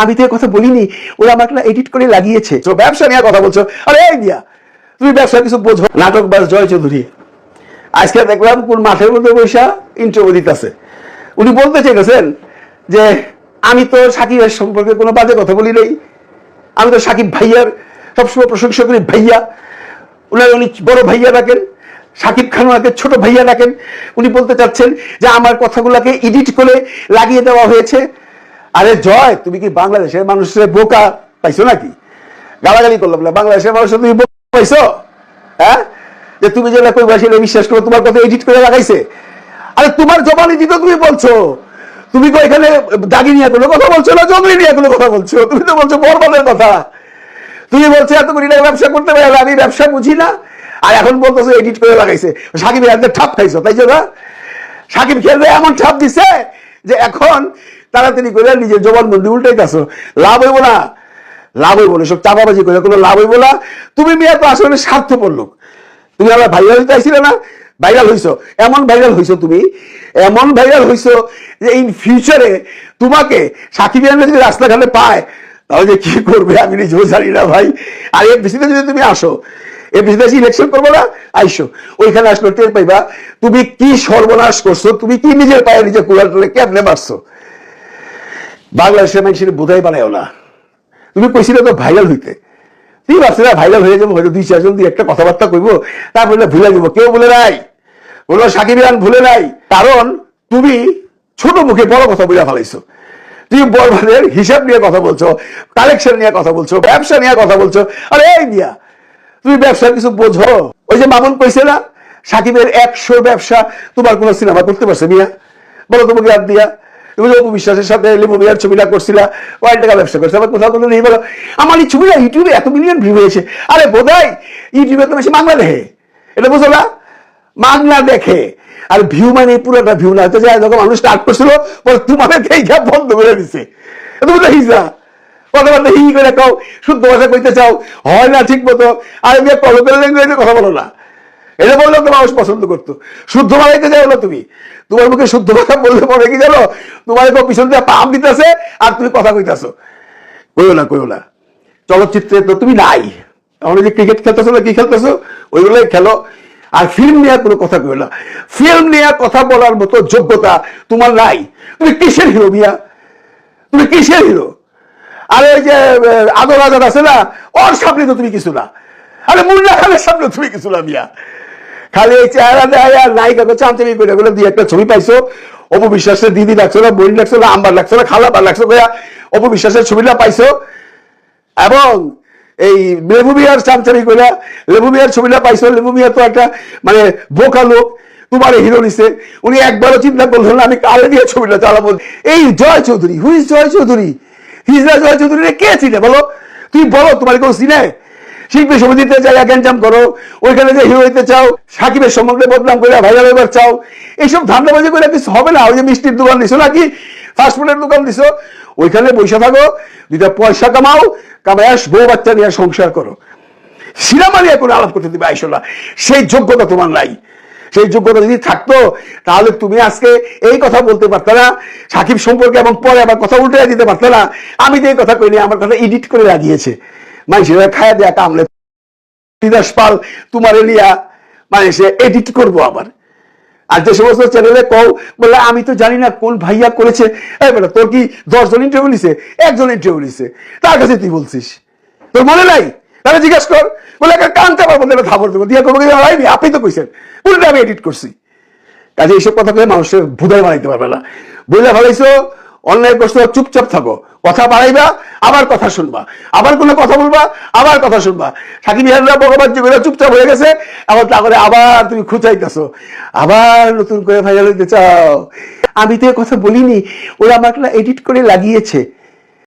আমি তো কথা বলিনি, ওরা আমাকে এডিট করে লাগিয়েছে। তো ব্যবসা নিয়ে কথা বলছো। আরে, এই দিয়া তুমি ব্যবসা কিছু বোঝো? নাটক বাস জয় চৌধুরী। আজকে দেখলাম কোন মাঠের মধ্যে বৈশা ইন্টারভিউ দিতেছে। উনি বলতে চেয়েছেন যে, আমি তো সাকিবের সম্পর্কে কোনো বাজে কথা বলি নাই। আমি তো সাকিব ভাইয়ার সবসময় প্রশংসা করি ভাইয়া। উনার উনি বড় ভাইয়া ডাকেন, সাকিব খান ওনাকে ছোট ভাইয়া ডাকেন। উনি বলতে চাচ্ছেন যে, আমার কথাগুলোকে এডিট করে লাগিয়ে দেওয়া হয়েছে। আরে জয়, তুমি কি বাংলাদেশের মানুষের বোকা পাইছো নাকি? গালাগালি করলাম না, বাংলাদেশের মানুষের তুমি বোকা পাইছো? হ্যাঁ? যে তুমি যেটা কই সেটা বিশ্বাস করো তোমার কথা এডিট করে লাগাইছে। আরে তোমার জবানি দিতে তুমি বলছো? তুমি তো এখানে দাগি নিয়ে কোনো কথা বলছো না জঙ্গলি নিয়ে কোনো কথা বলছো? তুমি তো বলছো বরবাদের কথা। তুমি বলছো এত টাকা ব্যবসা করতে পারে আমি ব্যবসা বুঝি না। আর এখন বলতেছো এডিট করে লাগাইছে। সাকিবের একদম ঠাপ খাইছো, তাই না? সাকিব খেলবে এমন ঠাপ দিছে যে এখন তাড়াতাড়ি করে নিজের জবান বন্দি উল্টাইতেছো। লাভ হইব না। লাভ হইব না। সব চাপাবাজি করে কোনো লাভ হইব না। তুমি মেয়ে তো আসলে স্বার্থপর লোক। তুমি আবার ভাইরাল আইছিলে না? ভাইরাল হইছো। এমন ভাইরাল হইছো তুমি? এমন ভাইরাল হইছো যে ইন ফিউচারে তোমাকে সাকিব যদি রাস্তাঘাটে পায়। তাহলে কি করবে? আমি নিজেও জানি না ভাই। আর এর বেশিতে যদি তুমি আসো এর বেশিতে ইলেকশন করব না? আইসো। ওইখানে আসলো টের পাইবা তুমি কি সর্বনাশ করছ? তুমি কি নিজের পায়ে নিজে কুড়াল তুলে কেমনে মারছো? বাংলাদেশের মানুষের বোধাই বানায়ও না। তুমি কইছিলে তো ভাইরাল হইতে। তুই ভাবছি ভাইরাল হয়ে যাব, হয়তো দুই চারজন দিয়ে একটা কথাবার্তা কইবো, তারপরে ভুলে যাব, কেউ বলে নাই। বলল সাকিব খান ভুলে নাই। কারণ তুমি ছোট মুখে বড় কথা বলে ফেলাইছো। তুমি বরবাদের হিসাব নিয়ে কথা বলছো কালেকশন নিয়ে কথা বলছো, ব্যবসা নিয়ে কথা বলছো। আরে, এই দিয়া তুমি ব্যবসার কিছু বোঝো? ওই যে মামুন কইছে না, সাকিবের একশো ব্যবসা তোমার কোনো সিনেমা করতে পারছে মিয়া? বলো তোমাকে আর দিয়া। তুমি অপু বিশ্বাসের সাথে লেবু মিয়ার ছবিটা করছিলা কয়েক টাকা ব্যবসা করছে আবার কোথাও কোনো নেই, বলো, আমার এই ছবিটা ইউটিউবে এত মিলিয়ন ভিউ হয়েছে। আরে বোধহয় ইউটিউবে তো বেশি বাংলা দেখে। এটা বুঝো না, বাংলা দেখে। আর ভিউ মানে পুরোটা ভিউ না, তো যায় যখন মানুষ স্টার্ট করছিল পরে তোমাদের দেখা বন্ধ করে দিছে। তুমি দেখিস না কথাবার্তা হি করে কাও, শুদ্ধ ভাষা কইতে চাও, হয় না ঠিক মতো। আর কথা বলো না। এটা বললেও তো মানুষ পছন্দ করতো। শুদ্ধ বানাইতে না তুমি? তোমার মুখে শুদ্ধ কথা বললে পরে কি জানো? তোমার কেউ পিছন দিয়ে পাম দিতেছে আর তুমি কথা কইতাছো। কইও না কইও না। চলচ্চিত্রে তো তুমি নাই। আমরা যে ক্রিকেট খেলতেছো না, কি খেলতেছো? ওইগুলোই খেলো। আর ফিল্ম নিয়ে কোনো কথা কইও না। ফিল্ম নিয়ে কথা বলার মতো যোগ্যতা তোমার নাই। তুমি কিসের হিরো মিয়া? তুমি কিসের হিরো আরে ওই যে, আদর আজাদ আছে না? ওর সামনে তো তুমি কিছু না। আরে মুন্না খানের সামনে তুমি কিছু না মিয়া। খালি এই চেহারা দেয় নায়িকাকে চামচামি করে বলে দিয়ে একটা ছবি পাইছো। অপু বিশ্বাসের দিদি লাগছো না বোন লাগছো না, আম্বার লাগছো না খালাবার লাগছো কয়া অপু বিশ্বাসের ছবিটা পাইছো। এবং এই লেবু মিয়ার চামচামি করে লেবু মিয়ার ছবিটা পাইছো, লেবু মিয়া তো একটা মানে বোকা লোক তোমার হিরো নিছে। উনি একবারও চিন্তা করলেন না, আমি কালে দিয়ে ছবিটা চালাবো? এই জয় চৌধুরী হুইজ জয় চৌধুরী, হিজরা জয় চৌধুরী কে চিনে বলো? তুই বলো, তোমার কেউ চিনে শিল্পী সমিতিতে জায়গা গ্যাঞ্জাম করো, ওইখানে যে হিরো হইতে চাও, সাকিবের সম্বন্ধে বদনাম করে ভাইরাল হইবার চাও, এইসব ধান্দাবাজি করে কিছু হবে না। ওই যে মিষ্টির দোকান দিছো নাকি? ফাস্টফুডের দোকান দিছো। ওইখানে বসে থাকো, দুইটা পয়সা কামাও কামায় বউ বাচ্চা নিয়ে সংসার করো। সিনেমা নিয়ে কোনো আলাপ করতে দিবে, আইসো না। সেই যোগ্যতা তোমার নাই। সেই যোগ্যতা যদি থাকতো, তাহলে তুমি আজকে এই কথা বলতে পারতে না। সাকিব সম্পর্কে এবং পরে আবার কথা উল্টে দিতে পারতে না। আমি যে এই কথা কইনি, আমার কথা এডিট করে লাগিয়েছে। মানুষেরা খায়া দেয়া কামলে বিদাস পাল তোমার এলিয়া মানে এডিট করব আবার। আর যে সমস্ত চ্যানেলে কও, বলে আমি তো জানি না কোন ভাইয়া করেছে। তোর কি দশজন ইন্টারভিউ নিছে? একজন ইন্টারভিউ নিছে। তার কাছে তুই বলছিস। তোর মনে নাই? তাহলে জিজ্ঞেস কর। বলে একটা কানতে পারব বলতে খাবার দেবো। দিয়া করব কি আপনি তো কইছেন। উল্টা আমি এডিট করছি। কাজে এইসব কথা বলে মানুষের ভুদাই বানাইতে পারবে না। বইলে ভালাইছো অন্যায় প্রশ্ন চুপচাপ থাকো। কথা বাড়াইবা, আবার কথা শুনবা। আবার কোনো কথা বলবা, আবার কথা শুনবা। সাকিব ইহানরা ভগবান জীবনে চুপচাপ হয়ে গেছে আবার তারপরে আবার তুমি খুঁচাইতেছো। আবার নতুন করে ভাইয়া হইতে চাও। আমি তো কথা বলিনি, ওরা আমাকে এডিট করে লাগিয়েছে।